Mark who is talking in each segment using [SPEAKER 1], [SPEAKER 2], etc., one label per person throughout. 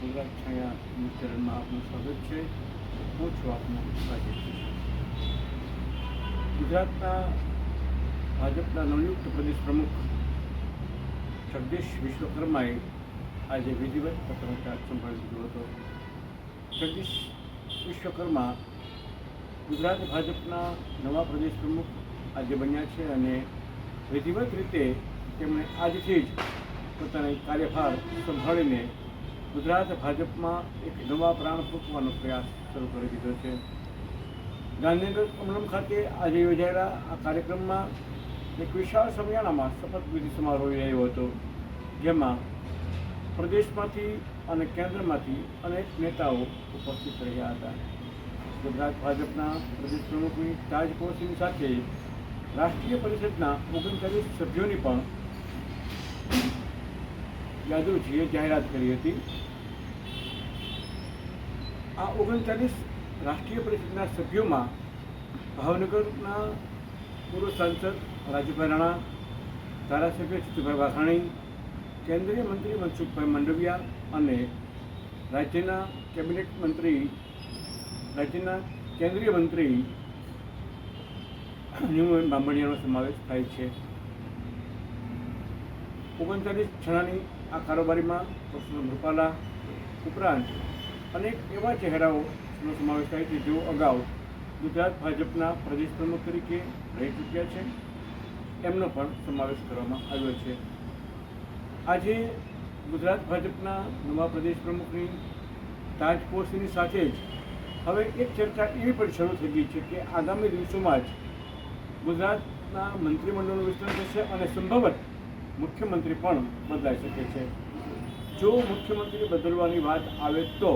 [SPEAKER 1] ગુજરાત છાયા ચરણમાં આપનું સ્વાગત છે હું છું આપનો રાજેશ ગુજરાતના ભાજપના નવનિયુક્ત પ્રદેશ પ્રમુખ જગદીશ વિશ્વકર્માએ આજે વિધિવત પત્રકાર સંભાળી લીધો હતો જગદીશ વિશ્વકર્મા ગુજરાત ભાજપના નવા પ્રદેશ પ્રમુખ આજે બન્યા છે અને વિધિવત રીતે તેમણે આજથી જ પોતાના કાર્યભાર સંભાળીને ગુજરાત ભાજપમાં એક નવા પ્રાણ ફૂંકવાનો પ્રયાસ શરૂ કરી દીધો છે. ગાંધીનગર કમલમ ખાતે આજે યોજાયેલા આ કાર્યક્રમમાં એક વિશાળ સમિયાણામાં શપથવિધિ સમારોહ યોજાયો હતો, જેમાં પ્રદેશમાંથી અને કેન્દ્રમાંથી અનેક નેતાઓ ઉપસ્થિત રહ્યા હતા. ગુજરાત ભાજપના પ્રદેશ પ્રમુખની તાજપોશીની સાથે રાષ્ટ્રીય પરિષદના ઓગણચાલીસ સભ્યોની પણ યાદવજીએ જાહેરાત કરી હતી, આ ઓગણચાલીસ રાષ્ટ્રીય પરિષદના સભ્યોમાં ભાવનગરના પૂર્વ સાંસદ રાજુભાઈ રાણા, ધારાસભ્ય જીતુભાઈ વાઘાણી, કેન્દ્રીય મંત્રી મનસુખભાઈ મંડવિયા અને રાજ્યના કેબિનેટ મંત્રી, રાજ્યના કેન્દ્રીય મંત્રી નિમુબેન બાંભણિયાનો સમાવેશ થાય છે. ઓગણચાલીસ જણાની આ કારોબારીમાં પરસોત્તમ રૂપાલા ઉપરાંત અનેક એવા ચહેરાઓનો સમાવેશ થાય છે, જેઓ અગાઉ ગુજરાત ભાજપના પ્રદેશ પ્રમુખ તરીકે રહી ચૂક્યા છે. એમનો પણ સમાવેશ કરવામાં આવ્યો છે. આજે ગુજરાત ભાજપના નવા પ્રદેશ પ્રમુખની તાજપોશીની સાથે જ હવે એક ચર્ચા એવી પણ શરૂ થઈ ગઈ છે કે આગામી દિવસોમાં જ ગુજરાતના મંત્રીમંડળનું વિસ્તરણ થશે અને સંભવત મુખ્યમંત્રી પણ બદલાઈ શકે છે. જો મુખ્યમંત્રી બદલવાની વાત આવે તો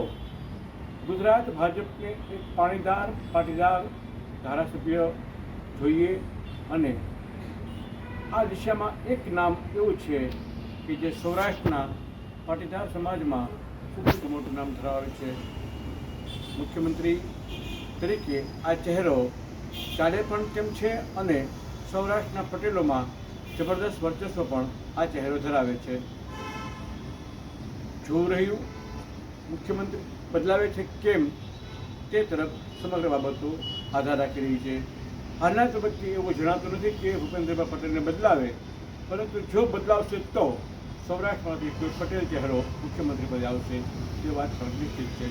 [SPEAKER 1] ગુજરાત ભાજપને એક પાણીદાર પાટીદાર ધારાસભ્ય જોઈએ અને આ દિશામાં એક નામ એવું છે કે જે સૌરાષ્ટ્રના પાટીદાર સમાજમાં ખૂબ જ મોટું નામ ધરાવે છે. મુખ્યમંત્રી તરીકે આ ચહેરો ચાલે પણ તેમ છે અને સૌરાષ્ટ્રના પટેલોમાં જબરદસ્ત વર્ચસ્વ પણ આ ચહેરો ધરાવે છે. જોવું રહ્યું, મુખ્યમંત્રી બદલાવે છે કેમ તે તરફ સમગ્ર બાબતો આધાર રાખી રહી છે. હાલના તબક્કે એવું જણાતું નથી કે ભૂપેન્દ્રભાઈ પટેલને બદલાવે, પરંતુ જો બદલાવશે તો સૌરાષ્ટ્રમાંથી પટેલ ચહેરો મુખ્યમંત્રી પદે આવશે તે વાત નિશ્ચિત છે.